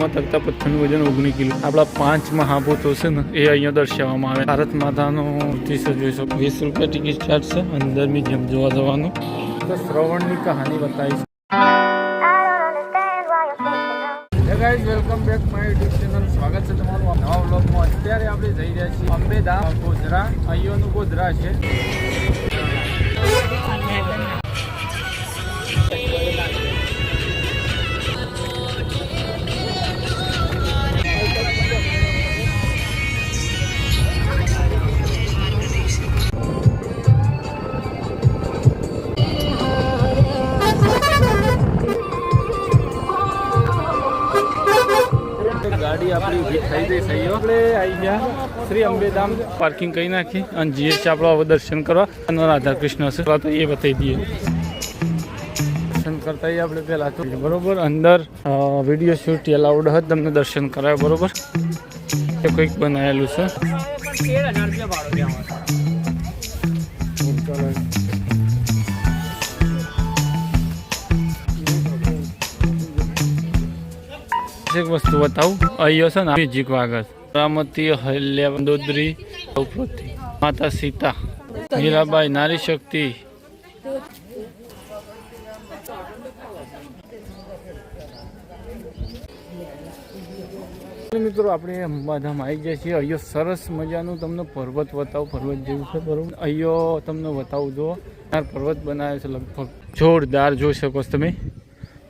માં તરતા પથ્થરનું વજન ઓગણી કિલો. આપણા પાંચ મહાભૂતો છે ને, એ અહીંયા દર્શાવવામાં આવે. ભારત માતાનો મૂર્તિ છે જોઈ શકો. વીસ રૂપિયા ટિકિટ ચાર્જ છે. અંદર જેમ જોવા જવાનું. તો શ્રવણની કહાની બતાવી guys welcome back my YouTube channel સ્વાગત છે તમારું. નવા બ્લોગમાં અત્યારે આપણે જઈ રહ્યા છીએ અંબેધામ ગોધરા. અહીંયાનું ગોધરા છે. ગાડી આપણી થઈ ગઈ થઈ આપણે આવી ગયા. શ્રી અંબેધામ. પાર્કિંગ કરી નાખી અને જઈએ છીએ આપણે દર્શન કરવા. અને રાધા કૃષ્ણ છે તો એ બતાવી દઈએ. દર્શન કરતા આપણે પહેલાં તો. બરોબર અંદર વીડિયો શૂટ એલાઉડ હતું તમને દર્શન કરાવે બરોબર? એ કંઈક બનાવેલું છે. એક વસ્તુ બતાવું. અહીંયા છે ને મ્યુઝિક વાગે રામતી હલ્યા વંદોદરી દ્રૌપદી માતા સીતા. મીરાબાઈ નારી શક્તિ. મિત્રો, આપણે અંબાધામ આવી જાય છીએ. અહીંયો સરસ મજાનું તમને પર્વત બતાવું. પર્વત જેવું છે બરોબર અહીંયો તમને બતાવું જો. પર્વત બનાવે છે લગભગ. જોરદાર જોઈ શકો છો તમે.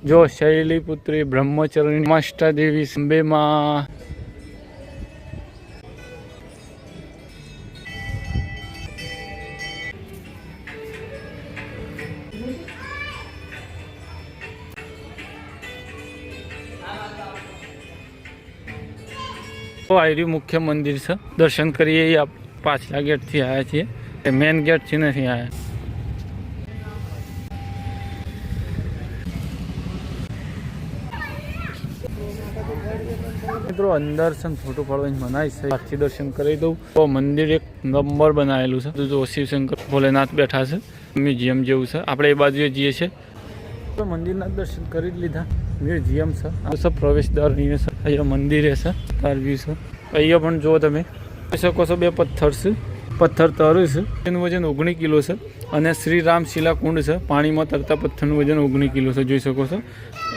જો શૈલીપુત્રી બ્રહ્મચરણી માષ્ટાદેવી અંબેમાં તો આ મુખ્ય મંદિર છે. દર્શન કરીએ પાછલા ગેટથી આવ્યા છીએ. મેન ગેટથી નથી આવ્યા મિત્રો, અંદર છે ફોટો પાડવાની મનાઈ છે. આજથી દર્શન કરી દઉં. તો મંદિર એક નંબર બનાવેલું છે. જો શિવશંકર ભોલેનાથ બેઠા છે. મ્યુઝિયમ જેવું છે. આપણે એ બાજુએ જઈએ છીએ. તો મંદિરના દર્શન કરી લીધા. મ્યુઝિયમ છે. આ સબ પ્રવેશ દર છે. અહીંયા મંદિરે છે. તાર વ્યૂ છે. અહીંયા પણ જુઓ તમે. શકો છો બે પથ્થર છે. પથ્થર તરું છે. એનું વજન ઓગણી કિલો છે અને શ્રી રામ શિલા કુંડ છે. પાણીમાં તરતા પથ્થરનું વજન ઓગણી કિલો છે. જોઈ શકો છો.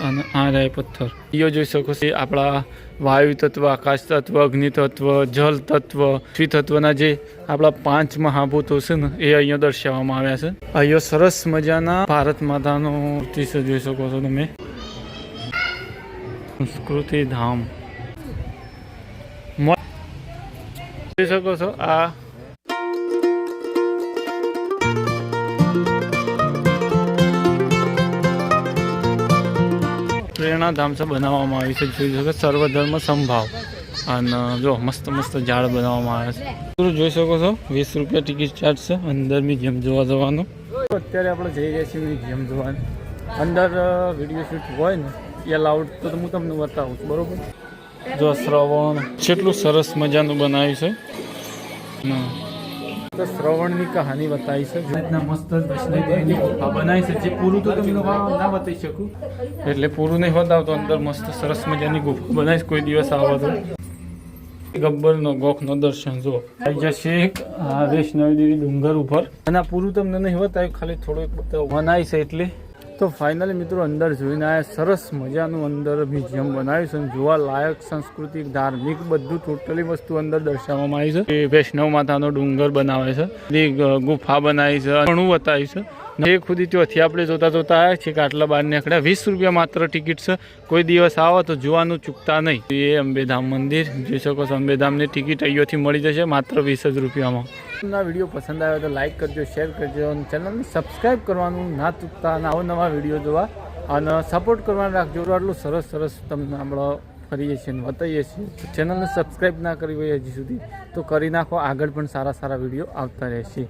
અને આ રહે પથ્થર. એ જોઈ શકો છો. આપણા વાયુ તત્વ, આકાશ તત્વ, અગ્નિ તત્વ જલ તત્વ, પૃથ્વી તત્વના જે આપણા પાંચ મહાભૂતો છે ને, એ અહીંયા દર્શાવવામાં આવ્યા છે. અહીંયા સરસ મજાના ભારત માતાનો મૂર્તિ છે. જોઈ શકો છો તમે. સંસ્કૃતિ ધામ. જોઈ શકો છો આ પ્રેરણાધામ ધામસા બનાવવામાં આવી છે. જોઈ શકો સર્વધર્મ સંભાવ. અને જો, મસ્ત મસ્ત ઝાડ બનાવવામાં આવે છે. જોઈ શકો છો, વીસ રૂપિયા ટિકિટ ચાર્જ છે. અંદર મ્યુઝિયમ જોવા જવાનું. અત્યારે આપણે જઈ રહ્યા છીએ મ્યુઝિયમ જોવાનું. અંદર વીડિયો શૂટ હોય ને, એ લાઉડ તો હું તમને બતાવું છું, બરોબર? જો શ્રવણ, કેટલું સરસ મજાનું બનાવ્યું છે. તો શ્રવણની કહાની બતાવી છે. રીતના મસ્ત વૈષ્ણવભાઈની ગુફા બનાવી છે. જે પૂરું તો તમને ના બતાવી શકું. એટલે પૂરું નહીં બતાવતો અંદર મસ્ત સરસ મજાની ગુફા બનાવીશ કોઈ દિવસ આવો તો. ગબ્બરનો ગોખનો દર્શન જો આવી જશે આ વૈષ્ણવદેવી ડુંગર ઉપર. અને પૂરું તમને નહીં બતાવ્યું ખાલી થોડુંક બતાવું. બનાવી છે એટલે. તો ફાઇનલી મિત્રો અંદર જોઈને આ સરસ મજાનું અંદર મ્યુઝિયમ બનાવ્યું છે અને જોવા લાયક સાંસ્કૃતિક, ધાર્મિક બધું ટોટલી વસ્તુ અંદર દર્શાવવામાં આવી છે. વૈષ્ણવ માતાનો ડુંગર બનાવે છે. ગુફા બનાવી છે. ઘણું બતાવ્યું છે. એ ખુદી ત્યાંથી આપણે જોતા જોતા આવ્યા છીએ કે આટલા બહાર નીકળ્યા. વીસ રૂપિયા માત્ર ટિકિટ છે કોઈ દિવસ આવો તો જોવાનું ચૂકતા નહીં. એ અંબેધામ મંદિર જોઈ શકો છો અંબેધામની ટિકિટ અહીંયાથી મળી જશે માત્ર વીસ જ રૂપિયામાં. વીડિયો પસંદ આવ્યો તો લાઇક કરજો શેર કરજો અને ચેનલને સબસ્ક્રાઈબ કરવાનું ના ચૂકતા. અને આવો નવા વીડિયો જોવા. અને સપોર્ટ કરવાનું રાખજો. આટલું સરસ સરસ તમને આપણે કરીએ છીએ અને બતાવીએ છીએ. ચેનલને સબસ્ક્રાઈબ ના કરી હોય હજી સુધી, તો કરી નાખો. આગળ પણ સારા સારા વીડિયો આવતા રહેશે.